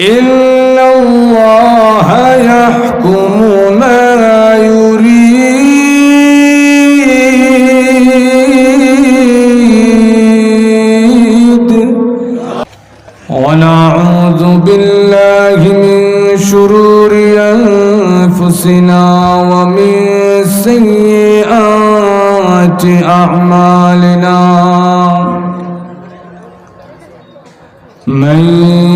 إن الله يحكم ما يريد ونعوذ بالله من شرور أنفسنا ومن سيئات أعمالنا من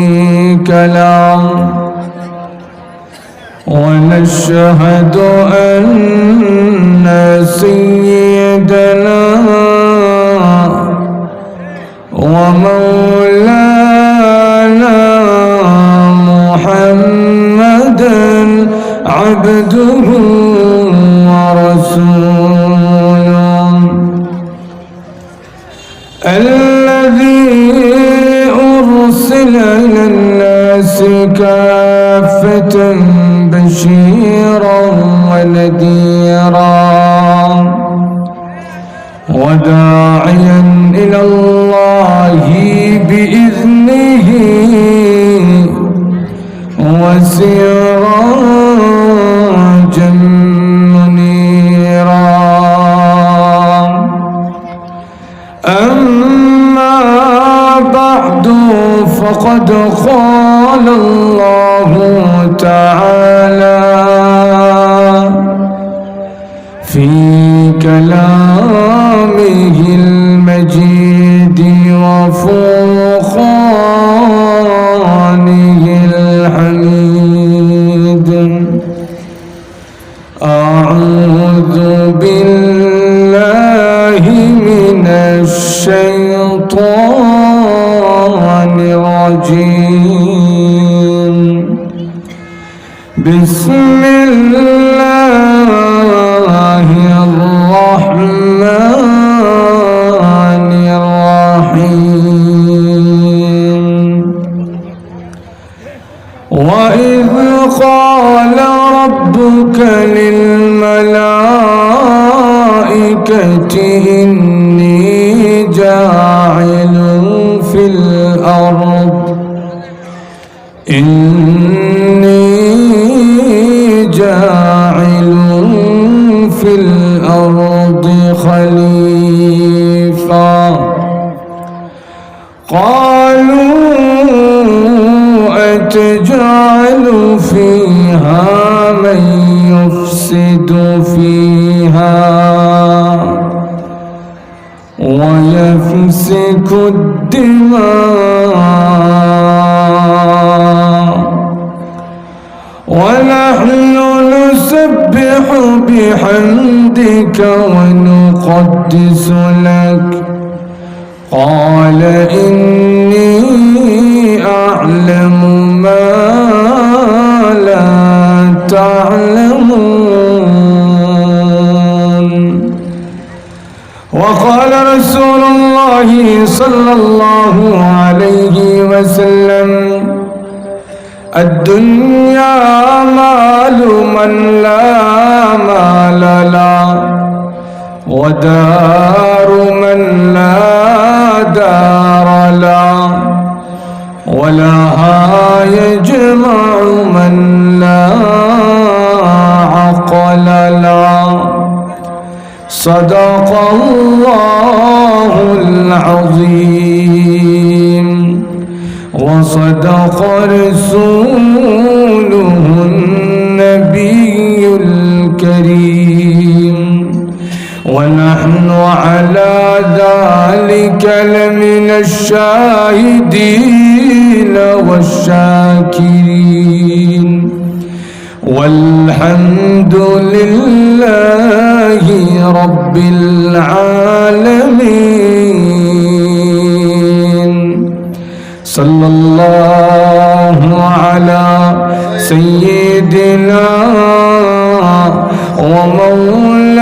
أشهد أن سيدي كافة بشيرا ونذيرا وداعيا إلى الله بإذنه وسراجا منيرا أما فقد قال الله تعالى في كلامه المجيد وفرقانه إن ونقدس لك. قال إني أعلم ما لا تعلمون. وقال رسول الله صلى الله عليه وسلم الدنيا مال من لا مال له ودار من لا دار له ولها يجمع من لا عقل له صدق الله العظيم وصدق رسوله ونحن على ذلك لمن الشاهدين والشاكرين. والحمد لله رب العالمين. صلى الله على سيدنا ومولانا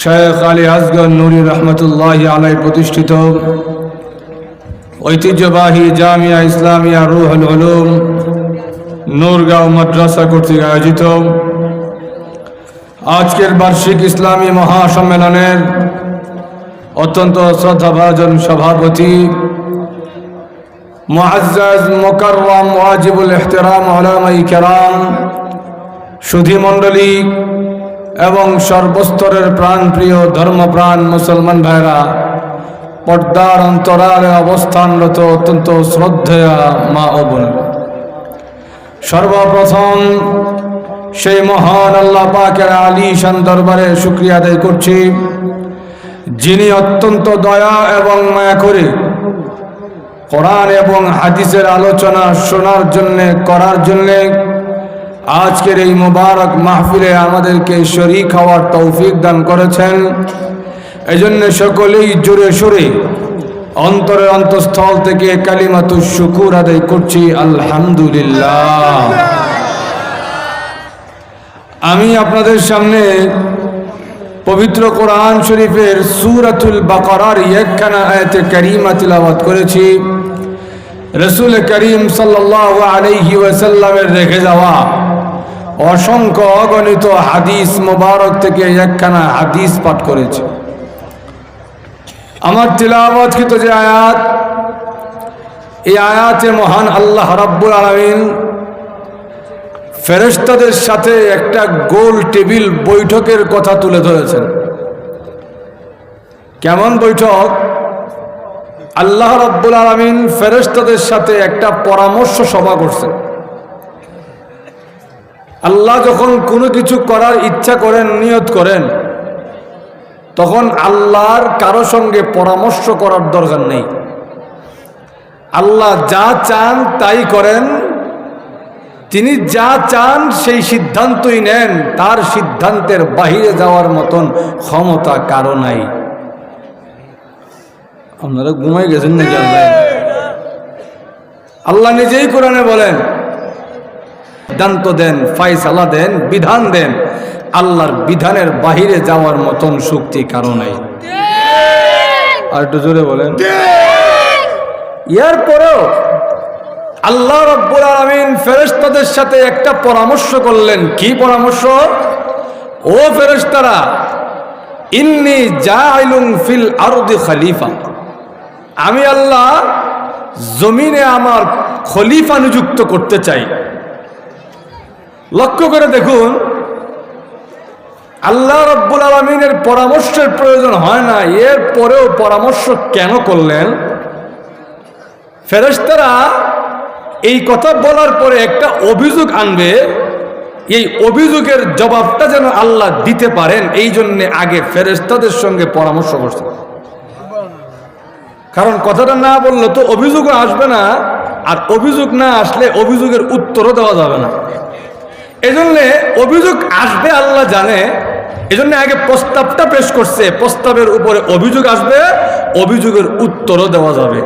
শেখ আলী আসগর নুরি রহমতুল্লাহ আলাই প্রতিষ্ঠিত ঐতিহ্যবাহী জামিয়া ইসলামিয়া রুহুল উলুম নূরগাঁও মাদ্রাসা কর্তৃক আয়োজিত আজকের বার্ষিক ইসলামী মহাসম্মেলনের অত্যন্ত শ্রদ্ধাভাজন সভাপতি মুআজ্জাজ মোকাররম ওয়াজিবুল ইহতিরাম ওলামাই কেরাম সুধী মণ্ডলী এবং সর্বস্তরের প্রাণপ্রিয় ধর্মপ্রাণ মুসলমান ভাইরা, পর্দার অন্তরালে অবস্থানরত অত্যন্ত শ্রদ্ধেয়া মা ও বোন। সর্বপ্রথম সেই মহান আল্লাহ পাকের আলী শান দরবারে শুক্রিয়া আদায় করছি, যিনি অত্যন্ত দয়া এবং মায়া করে কোরআন এবং হাদিসের আলোচনা শোনার জন্যে, করার জন্যে আজকের এই মোবারক মাহফিলে আমাদেরকে শরিক হওয়ার তৌফিক দান করেছেন। এজন্য সকলেই জোরে সোরে অন্তরের অন্তঃস্থল থেকে কালিমাতু শুকুর আদায় করছি, আলহামদুলিল্লাহ। আমি আপনাদের সামনে পবিত্র কোরআন শরীফের সুরাতুল বাকরার একখানা আয়াতে কারিমা তিলাওয়াত করেছি। রসুল করিম সাল্লাহ আলহি ওয়াসাল্লামের রেখে যাওয়া অসংখ্য অগণিত হাদিস মোবারক থেকে একখানা হাদিস পাঠ করেছে। আমার তিলাবৎকৃত যে আয়াত, এই আয়াতে মহান আল্লাহ রাব্বুল আলমিন ফেরেস্তাদের সাথে একটা গোল টেবিল বৈঠকের কথা তুলে ধরেছেন। কেমন বৈঠক? আল্লাহ রাব্বুল আলমিন ফেরেস্তাদের সাথে একটা পরামর্শ সভা করছেন। আল্লাহ যখন কোনো কিছু করার ইচ্ছা করেন, নিয়ত করেন, তখন আল্লাহর কারও সঙ্গে পরামর্শ করার দরকার নেই। আল্লাহ যা চান তাই করেন। তিনি যা চান সেই সিদ্ধান্তই নেন। তার সিদ্ধান্তের বাহিরে যাওয়ার মতন ক্ষমতা কারও নাই। আপনারা ঘুমাই গেছেন নাকি আল্লাহ? আল্লাহ নিজেই কোরআনে বলেন সিদ্ধান্ত দেন ফাইসালা দেন বিধান দেন আল্লাহর বিধানের বাহিরে যাওয়ার মতন শক্তি কারও নাই। আর একটু জোরে বলেন। ইয়ার পরেও আল্লাহ রব্বুল আলমিন ফেরেস্তাদের সাথে একটা পরামর্শ করলেন। কি পরামর্শ? ও ফেরেস্তারা ইন্নি যা আইলুং ফিল আরদি খালিফা। আমি আল্লাহ জমিনে আমার খলিফা নিযুক্ত করতে চাই। লক্ষ্য করে দেখুন, আল্লাহ রব্বুল আলমিনের পরামর্শের প্রয়োজন হয় না, এর পরেও পরামর্শ কেন করলেন? ফেরেস্তারা এই কথা বলার পরে একটা অভিযোগ আনবে, এই অভিযোগের জবাবটা যেন আল্লাহ দিতে পারেন, এই জন্যে আগে ফেরেস্তাদের সঙ্গে পরামর্শ করছে। কারণ কথাটা না বললে তো অভিযোগও আসবে না, আর অভিযোগ না আসলে অভিযোগের উত্তরও দেওয়া যাবে না। এজন্যে অভিযোগ আসবে, আল্লাহ জানে। এজন্য আগে প্রস্তাবটা পেশ করছে। প্রস্তাবের উপরে অভিযোগ আসবে, অভিযোগের উত্তরও দেওয়া যাবে।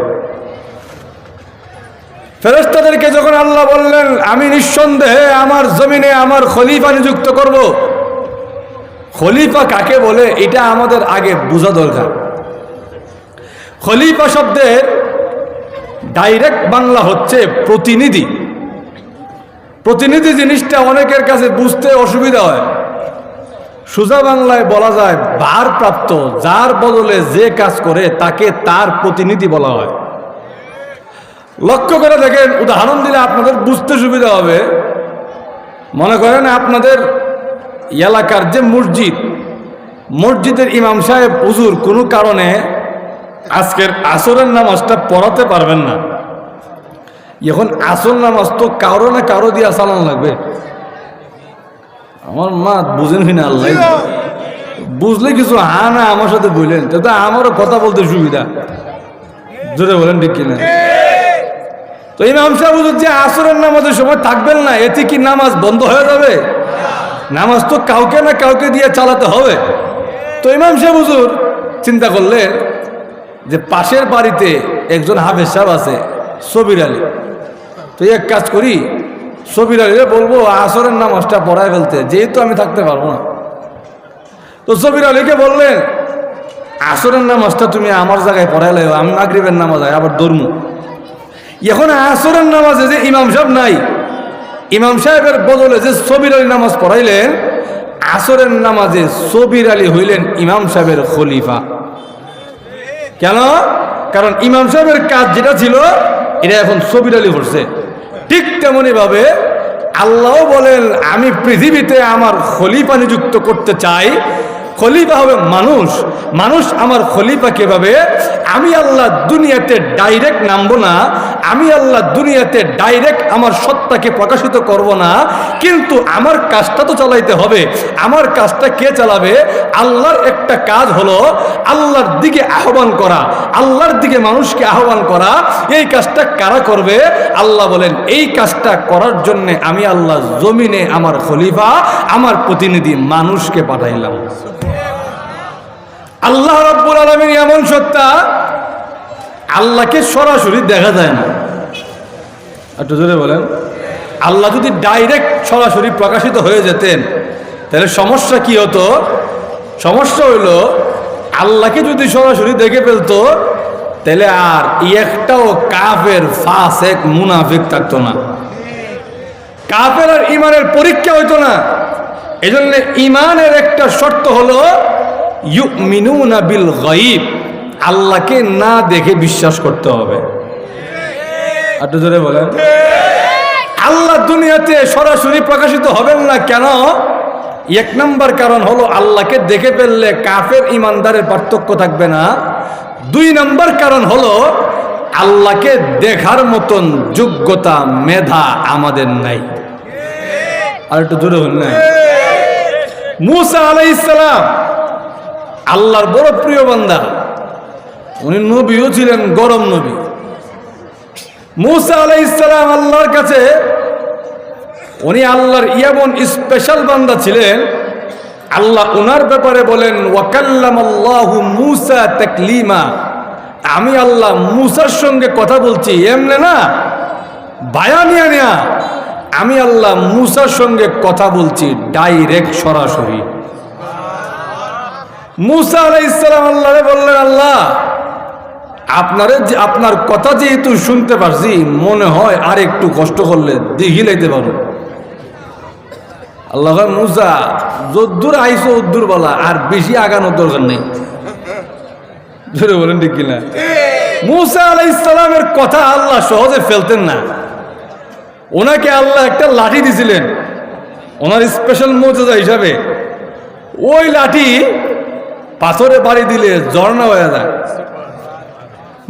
ফেরেস্তাদেরকে যখন আল্লাহ বললেন, আমি নিঃসন্দেহে আমার জমিনে আমার খলিফা নিযুক্ত করব। খলিফা কাকে বলে? এটা আমাদের আগে বোঝা দরকার। খলিফা শব্দের ডাইরেক্ট বাংলা হচ্ছে প্রতিনিধি। প্রতিনিধি জিনিসটা অনেকের কাছে বুঝতে অসুবিধা হয়। সোজা বাংলায় বলা যায়, ভারপ্রাপ্ত যার বদলে যে কাজ করে তাকে তার প্রতিনিধি বলা হয়। লক্ষ্য করে দেখেন, উদাহরণ দিলে আপনাদের বুঝতে সুবিধা হবে। মনে করেন আপনাদের এলাকার যে মসজিদ, মসজিদের ইমাম সাহেব, হুজুর, কোনো কারণে আজকের আসরের নামাজটা পড়াতে পারবেন না। এখন আসল নামাজ তো কারও না কারও দিয়ে চালান লাগবে। আমার মা বুঝেন না আল্লাহ। বুঝলে কিছু হা না আমার সাথে বললেন তো আমারও কথা বলতে সুবিধা। জোরে বলেন ঠিক কিনা? তো ইমাম সাহেব যে আসরের নামাজের সময় থাকবেন না এতে কি নামাজ বন্ধ হয়ে যাবে? নামাজ তো কাউকে না কাউকে দিয়ে চালাতে হবে। তো ইমাম সাহেব হুজুর চিন্তা করলেন যে পাশের বাড়িতে একজন হাফেজ সাহেব আছে সবির আলী। তো এক কাজ করি সবির আলীরে বলব, আসরের নামাজটা পড়ায় ফেলতে, যেহেতু আমি থাকতে পারব না। তো সবির আলীকে বললেন আসরের নামাজটা তুমি আমার জায়গায় পড়াইলে আমি মাগরিবের নামাজ আবার দৌড়মু এখন আসরের নামাজে যে ইমাম সাহেব নাই, ইমাম সাহেবের বদলে যে সবির আলী নামাজ পড়াইলেন আসরের নামাজে সবির আলী হইলেন ইমাম সাহেবের খলিফা। কেন? কারণ ইমাম সাহেবের কাজ যেটা ছিল, এটা এখন সবির আলী করছে ঠিক তেমনি ভাবে আল্লাহ বলেন আমি পৃথিবীতে আমার খলিফা নিযুক্ত করতে চাই। খলিফা হবে মানুষ। মানুষ আমার খলিফা কীভাবে? আমি আল্লাহ দুনিয়াতে ডাইরেক্ট নামবো না। আমি আল্লাহ দুনিয়াতে ডাইরেক্ট আমার সত্তাকে প্রকাশিত করব না। কিন্তু আমার কাজটা তো চালাইতে হবে। আমার কাজটা কে চালাবে? আল্লাহর একটা কাজ হলো আল্লাহর দিকে আহ্বান করা। আল্লাহর দিকে মানুষকে আহ্বান করা। এই কাজটা কারা করবে? আল্লাহ বলেন, এই কাজটা করার জন্য আমি আল্লাহ জমিনে আমার খলিফা, আমার প্রতিনিধি মানুষকে পাঠাইলাম। আল্লাহ রব্বুল আলমীর এমন সত্তা, আল্লাহকে সরাসরি দেখা যায় না। একটু জোরে বলেন। আল্লাহ যদি ডাইরেক্ট সরাসরি প্রকাশিত হয়ে যেতেন, তাহলে সমস্যা কি হতো? সমস্যা হইল, আল্লাহকে যদি সরাসরি দেখে ফেলতো, তাহলে আর একটাও কাফের ফাঁস এক মুনাফিক থাকতো না। কাফের আর ইমানের পরীক্ষা হইতো না। এজন্য ইমানের একটা শর্ত হলো ইউমিনুনা বিল গাইব আল্লাহকে না দেখে বিশ্বাস করতে হবে। একটু জোরে বলেন। আল্লাহ দুনিয়াতে সরাসরি প্রকাশিত হবেন না কেন? এক নম্বর কারণ হলো আল্লাহকে দেখে ফেললে কাফের ইমানদারের পার্থক্য থাকবে না। দুই নম্বর কারণ হলো আল্লাহকে দেখার মতন যোগ্যতা মেধা আমাদের নাই। আর একটু জোরে হল না মুসা আলাই ইসলাম আল্লাহর বড় প্রিয় বান্দা। উনি নবীও ছিলেন গরম নবী। মুসা আলাই ইসলাম আল্লাহর কাছে, উনি আল্লাহর ইয়ামন স্পেশাল বান্দা ছিলেন। আল্লাহ ওনার ব্যাপারে বলেন ওয়াকাল্লাম আল্লাহ মুসা তাকলিমা। আমি আল্লাহ মুসার সঙ্গে কথা বলছি, এমনে না? বায়ানিয়া নেয়া। আমি আল্লাহ মুসার সঙ্গে কথা বলছি, ডাইরেক্ট সরাসরি। মুসা আলাই ইসলাম আল্লাহরে বললেন, আল্লাহ, আপনারে আপনার কথা যেহেতু শুনতে পারছি, মনে হয় আর একটু কষ্ট করলে দিঘি লাইতে পারো। আল্লাহ মুসা, যদ্দূর আইসো উদ্দূর বলা, আর বেশি আগানোর দরকার নেই। ধরে বলেন ঠিক কিনা? মুসা আলাই ইসলামের কথা আল্লাহ সহজে ফেলতেন না। ওনাকে আল্লাহ একটা লাঠি দিছিলেন, ওনার স্পেশাল মর্যাদা হিসাবে। ওই লাঠি পাথরে বাড়ি দিলে ঝর্ণা হয়ে যায়।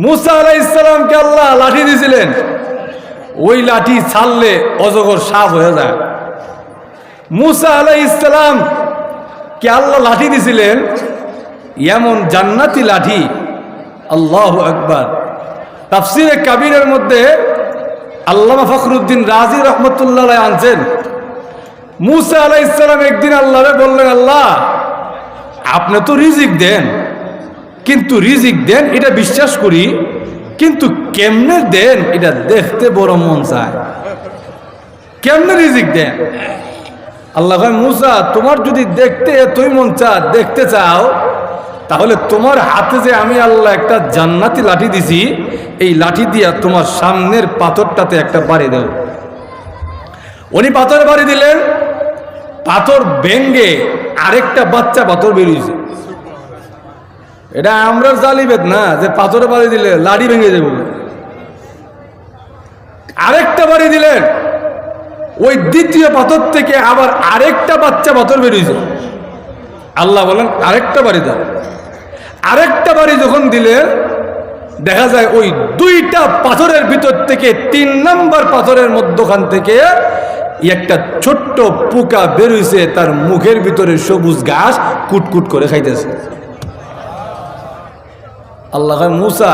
মুসা আলাই ইসলামকে আল্লাহ লাঠি দিয়েছিলেন ওই লাঠি ছাড়লে অজগর সাপ হয়ে যায়। মুসা আলাই ইসলাম কে আল্লাহ লাঠি দিছিলেন? এমন জান্নাতি লাঠি। আল্লাহ একবার তাফসিরে কাবিরের মধ্যে আল্লামা ফখরুদ্দিন রাজি রহমতুল্লাহ আনছেন। মুসা আলাই ইসলাম একদিন আল্লাহরে বললেন, আল্লাহ আপনি তো রিজিক দেন। কিন্তু রিজিক দেন, এটা বিশ্বাস করি। কিন্তু কেমনে দেন, এটা দেখতে বড় মন চায়। কেমনে রিজিক দেন? আল্লাহ মুসা, তোমার যদি দেখতে এতই মন চা দেখতে চাও, তাহলে তোমার হাতে যে আমি আল্লাহ একটা জান্নাতি লাঠি দিছি, এই লাঠি দিয়া তোমার সামনের পাথরটাতে একটা বাড়ি দাও। উনি পাথর বাড়ি দিলেন। পাথর ভেঙ্গে আরেকটা বাচ্চা পাথর বেরিয়েছে এটা আমরা জালিবেদ না, যে পাথরে বাড়ি দিলে লাড়ি ভেঙে যাবে আরেকটা বাড়ি দিলেন, ওই দ্বিতীয় পাথর থেকে আবার আরেকটা বাচ্চা পাথর বেরিয়েছে আল্লাহ বলেন, আরেকটা বাড়ি দাও। আরেকটা বাড়ি যখন দিলে দেখা যায় ওই দুইটা পাথরের ভিতর থেকে তিন নম্বর পাথরের মধ্যখান থেকে একটা ছোট্ট পোকা বেরোইছে, তার মুখের ভিতরে সবুজ ঘাস কুটকুট করে খাইতেছে। আল্লাহ মুসা,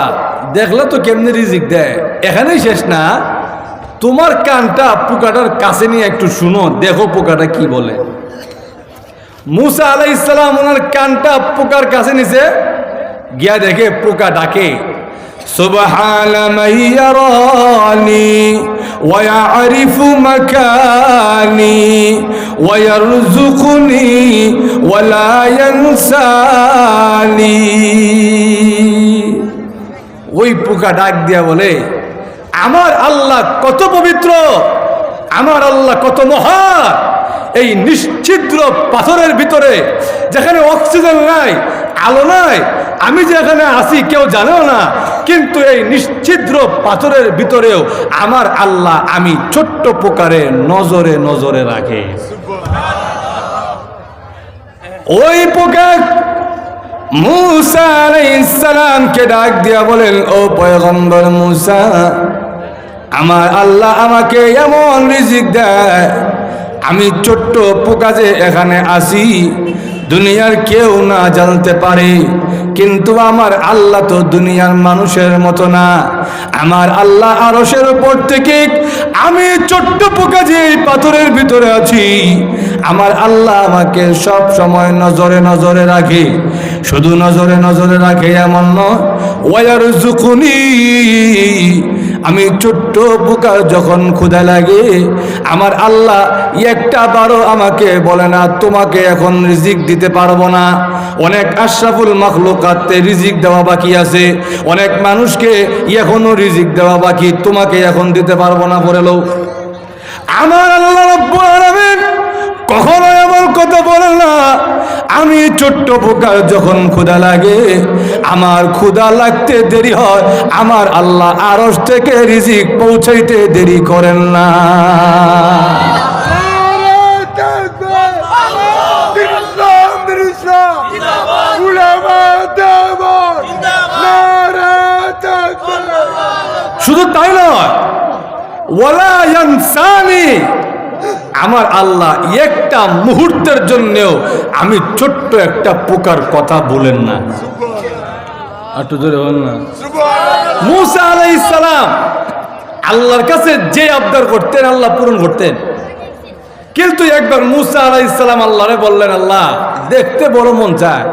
দেখলে তো কেমনি রিজিক দেয়? এখানেই শেষ না। তোমার কানটা পোকাটার কাছে নিয়ে একটু শুনো, দেখো পোকাটা কি বলে। মুসা আলাই ইসলাম ওনার কানটা পোকার কাছে নিছে, গিয়া দেখে পোকা ডাকে। সুবহান ويعرف مكاني ويرزقني ولا ينساني ওই পোকা ডাক দিয়া বলে আমার আল্লাহ কত পবিত্র আমার আল্লাহ কত মহান এই নিশ্ছিদ্র পাথরের ভিতরে যেখানে অক্সিজেন নাই আলো নাই। আমি যেখানে আছি, কেউ জানেও না। কিন্তু এই নিশ্চিদ্র পাথরের ভিতরেও আমার আল্লাহ আমি ছোট্ট প্রকারে নজরে নজরে রাখে। ওই পোকা মুসা আলাইসালামকে ডাক দিয়া বলেন, ও পয়গম্বর মুসা, আমার আল্লাহ আমাকে এমন রিজিক দেয়। আমি ছোট্ট পোকা যে এখানে আসি দুনিয়ার কেউ না জানতে পারে। কিন্তু আমার আল্লাহ তো দুনিয়ার মানুষের মতো না। আমার আল্লাহ আরসের উপর থেকে আমি ছোট্ট পোকা যে পাথরের ভিতরে আছি, আমার আল্লাহ আমাকে সব সময় নজরে নজরে রাখে। শুধু নজরে নজরে রাখে এমন নয় ওয়ার জুকুনি আমি ছোট্ট পোকা যখন ক্ষুদা লাগে, আমার আল্লাহ একটা বারো আমাকে বলে না, তোমাকে এখন রিজিক দিতে পারব না। অনেক আশরাফুল মখলুকাতে রিজিক দেওয়া বাকি আছে। অনেক মানুষকে এখনও রিজিক দেওয়া বাকি, তোমাকে এখন দিতে পারব না বলেলো আমার আল্লাহ রব্বুল আলামিন কখনো এমন কথা বলে না। আমি ছোট্ট পোকার যখন ক্ষুধা লাগে আমার ক্ষুধা লাগতে দেরি হয় আমার আল্লাহ আরস থেকে রিজিক পৌঁছাইতে দেরি করেন না। শুধু তাই নয় ওয়ালা ইয়ানসানি আমার আল্লাহ একটা মুহূর্তের জন্যেও আমি ছোট্ট একটা পোকার কথা বলেন না। একটু জোরে বল না। মুসা সালাম আল্লাহর কাছে যে আবদার করতেন আল্লাহ পূরণ করতেন। কিন্তু একবার মুসা আলাইহিস সালাম আল্লাহরে বললেন আল্লাহ দেখতে বড় মন চায়।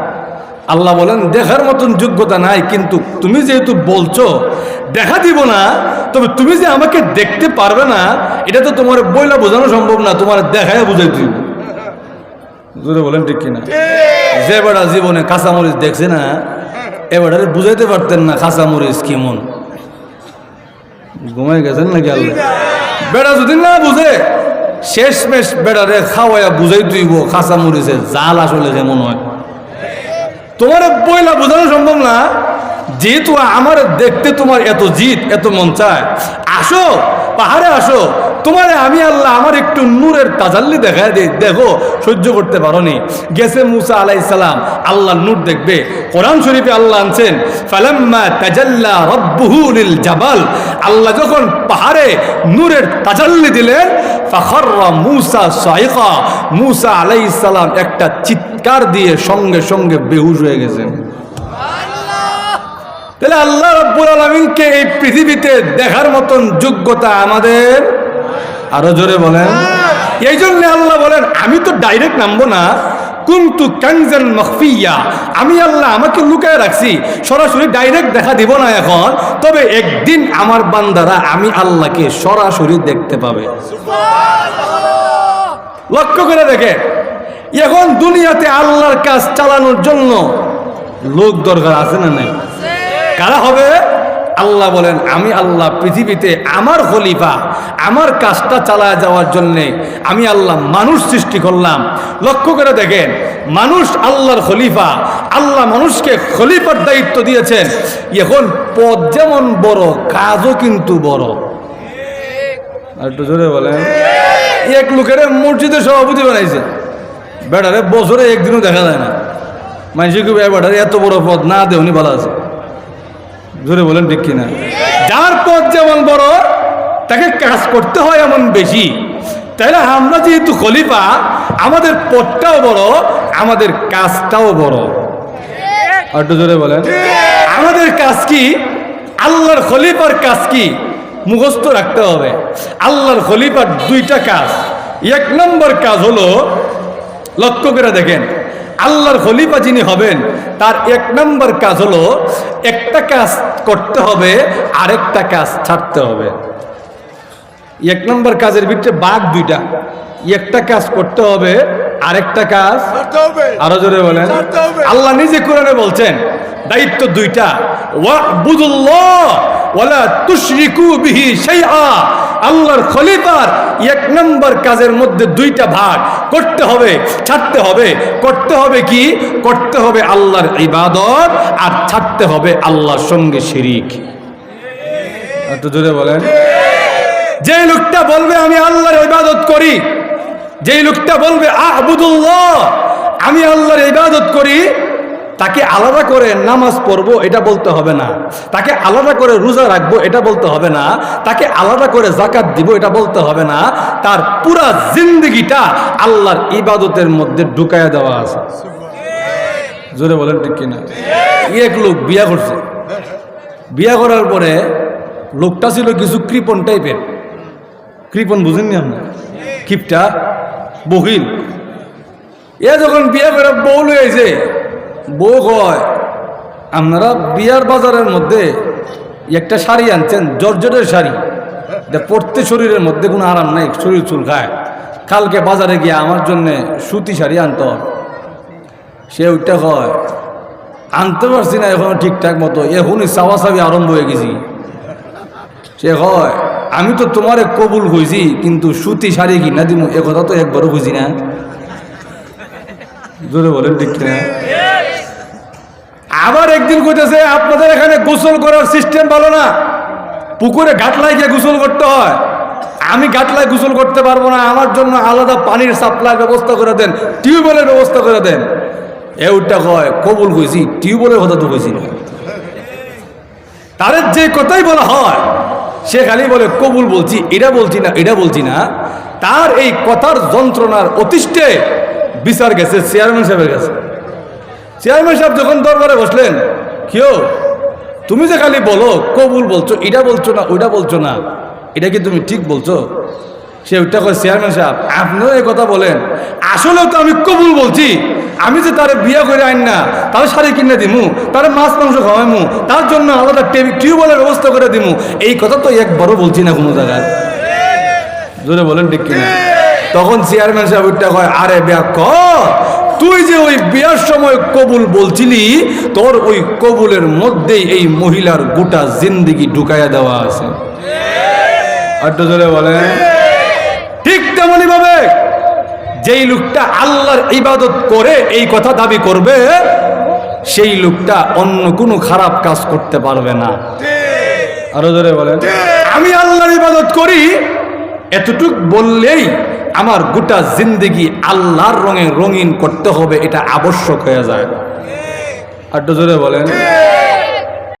আল্লাহ বলেন দেখার মতন যোগ্যতা নাই কিন্তু তুমি যেহেতু বলছো দেখা দিব না তবে তুমি যে আমাকে দেখতে পারবে না এটা তো তোমার বইলা বোঝানো সম্ভব না, তোমার দেখায় বুঝাই দিব। জোরে বলেন ঠিক কিনা? যে বেড়া জীবনে কাঁচামরিচ দেখছে না এবারে বুঝাইতে পারতেন না কাঁচামরিচ কেমন। ঘুমাই গেছেন নাকি আল্লাহ? বেড়া যদি না বুঝে শেষ মেশ বেড়ারে খাওয়াইয়া বুঝাই তুইব কাঁচামরিচে জাল আসলে যেমন হয়। তোমার বইলা বোঝানো সম্ভব না, যেহেতু আমার দেখতে তোমার এত জিত এত মন চায়, আসো পাহাড়ে আসো। তোমারে আমি আল্লাহ আমার একটু নূরের তাজাল্লি দেখায় দিই দেখো, সহ্য করতে পারো নি গেছে মুসা আলাই সালাম, আল্লাহ নূর দেখবে। কোরআন শরীফে আল্লাহ আনছেন, ফালাম্মা তাজাল্লা রব্বুহু লিল জাবাল। আল্লাহ যখন পাহাড়ে নূরের তাজাল্লি দিলেন, ফাখররা মুসা সাইকা। মুসা আলাইহিস সালাম একটা চিৎকার দিয়ে সঙ্গে সঙ্গে বেহুশ হয়ে গেছেন তাহলে আল্লাহ রব্বুল আলমিনকে এই পৃথিবীতে দেখার মতন যোগ্যতা আমাদের? আরও জোরে বলেন। এই জন্য আল্লাহ বলেন আমি তো ডাইরেক্ট নামবো না। কুন্তু কানজান মখফিয়া। আমি আল্লাহ আমাকে লুকায় রাখছি সরাসরি ডাইরেক্ট দেখা দিব না এখন। তবে একদিন আমার বান্দারা আমি আল্লাহকে সরাসরি দেখতে পাবে। লক্ষ্য করে দেখে এখন দুনিয়াতে আল্লাহর কাজ চালানোর জন্য লোক দরকার আছে না নাই? কারা হবে? আল্লাহ বলেন আমি আল্লাহ পৃথিবীতে আমার খলিফা আমার কাজটা চালায় যাওয়ার জন্যে আমি আল্লাহ মানুষ সৃষ্টি করলাম। লক্ষ্য করে দেখেন মানুষ আল্লাহর খলিফা আল্লাহ মানুষকে খলিফার দায়িত্ব দিয়েছেন। এখন পদ যেমন বড় কাজও কিন্তু বড়। একটু জোরে বলেন। এক লোকের মসজিদের সভাপতি বানাইছে। বেড়ারে বছরে একদিনও দেখা যায় না। মানুষের খুব এবার এত বড় পদ না দেহনি ভালো আছে। জোরে বলেন ঠিক কিনা? যার পদ যেমন বড়, তাকে কাজ করতে হয় এমন বেশি। তাহলে আমরা যেহেতু খলিফা, আমাদের পদটাও বড়, আমাদের কাজটাও বড়। একটু জোরে বলেন। আমাদের কাজ কি? আল্লাহর খলিফার কাজ কি? মুখস্থ রাখতে হবে। আল্লাহর খলিফার দুইটা কাজ। এক নম্বর কাজ হলো, লক্ষ্য করে দেখেন আল্লাহর খলিফা যিনি হবেন তার এক নম্বর কাজ হলো একটা কাজ করতে হবে আরেকটা কাজ ছাড়তে হবে। এক নম্বর কাজের ভিতরে বাঘ দুইটা। একটা কাজ করতে হবে আরেকটা কাজ আরও জোরে বলেন। আল্লাহ নিজে কোরআনে বলছেন দায়িত্ব দুইটা ওয়াবুদুল্লাহ ওয়ালা তুশরিকু বিহি শাইআ। আল্লাহর খলিফার এক নম্বর কাজের মধ্যে দুইটা ভাগ। করতে হবে ছাড়তে হবে। করতে হবে কি? করতে হবে আল্লাহর ইবাদত আর ছাড়তে হবে আল্লাহর সঙ্গে শিরিক। একটু জোরে বলেন। যে লোকটা বলবে আমি আল্লাহর ইবাদত করি। যেই লোকটা বলবে আবুদুল্লাহ আমি আল্লাহর ইবাদত করি। তাকে আলাদা করে নামাজ পড়ব, এটা বলতে হবে না। তাকে আলাদা করে রোজা রাখব, এটা বলতে হবে না। তাকে আলাদা করে জাকাত দিব, এটা বলতে হবে না। তার পুরা জিন্দগিটা আল্লাহর ইবাদতের মধ্যে ঢুকাইয়া দেওয়া আছে। জোরে বলেন ঠিক কিনা? এক লোক বিয়া করছে। বিয়া করার পরে লোকটা ছিল কিছু কৃপন টাইপের। কৃপন বুঝেননি আপনার কিপটা? বহিল। এ যখন বিয়ে করে বউ লইছে বউ কয় আপনারা বিয়ার বাজারের মধ্যে একটা শাড়ি আনছেন জর্জরের শাড়ি। এটা পড়তে শরীরের মধ্যে কোনো আরাম নাই, শরীর চুল খায়। কালকে বাজারে গিয়ে আমার জন্যে সুতি শাড়ি আনতে সে ওইটা কয় আনতে পারছি না এখনও ঠিকঠাক মতো। এখনই চাওয়া চাবি আরম্ভ হয়ে গেছি। সে হয়, আমি তো তোমারে কবুল হইছি, কিন্তু সুতি শাড়ি কিনা দিব এ কথা তো একবারও বুঝি না। জোরে বলেন ঠিক কিনা? আবার একদিন কইতেছে, আপনাদের এখানে গোসল করার সিস্টেম ভালো না। পুকুরে ঘাটলায় গিয়ে গোসল করতে হয়। আমি ঘাটলায় গোসল করতে পারব না। আমার জন্য আলাদা পানির সাপ্লাই ব্যবস্থা করে দেন, টিউবওয়েলের ব্যবস্থা করে দেন। এউটা কয়, কবুল কইছি, টিউবওয়েলের কথা তো কইছি না। তাদের যে কথাই বলা হয়, সে খালি বলে, কবুল বলছি, এটা বলছি না, এটা বলছি না। তার এই কথার যন্ত্রণার অতিষ্ঠে বিচার গেছে চেয়ারম্যান সাহেবের কাছে। চেয়ারম্যান সাহেব যখন দরবারে বসলেন কেউ তুমি যে খালি বলো, কবুল বলছো, এটা বলছো না, ওইটা বলছো না, এটা কি তুমি ঠিক বলছো? সে ওইটা কয় চেয়ারম্যান সাহেব, আপনিও এই কথা বলেন। আসলেও তো আমি কবুল বলছি। আমি যে তারে বিয়ে করে আইন না, তার শাড়ি কিনে দিমু, তার মাছ, মাংস খাওয়াইমু, তার জন্য আলাদা টিউবওয়েলের ব্যবস্থা করে দিমু, এই কথা তো একবারও বলছি না কোনো জায়গায়। জোরে বলেন ঠিক কিনা? তখন চেয়ারম্যান সাহেব ওইটা কয়, আরে বিয়া ক তুই যে ওই বিয়ার সময় কবুল বলছিলি তোর ওই কবুলের মধ্যেই এই মহিলার গোটা জিন্দিগি ঢুকাইয়া দেওয়া আছে। বলেন। ঠিক তেমনি ভাবে যেই লোকটা আল্লাহর ইবাদত করে এই কথা দাবি করবে সেই লোকটা অন্য কোনো খারাপ কাজ করতে পারবে না। আরও জোরে বলেন। আমি আল্লাহর ইবাদত করি এতটুক বললেই আমার গোটা জিন্দিগি আল্লাহর রঙে রঙিন করতে হবে এটা আবশ্যক হয়ে যায়। আর জোরে বলেন।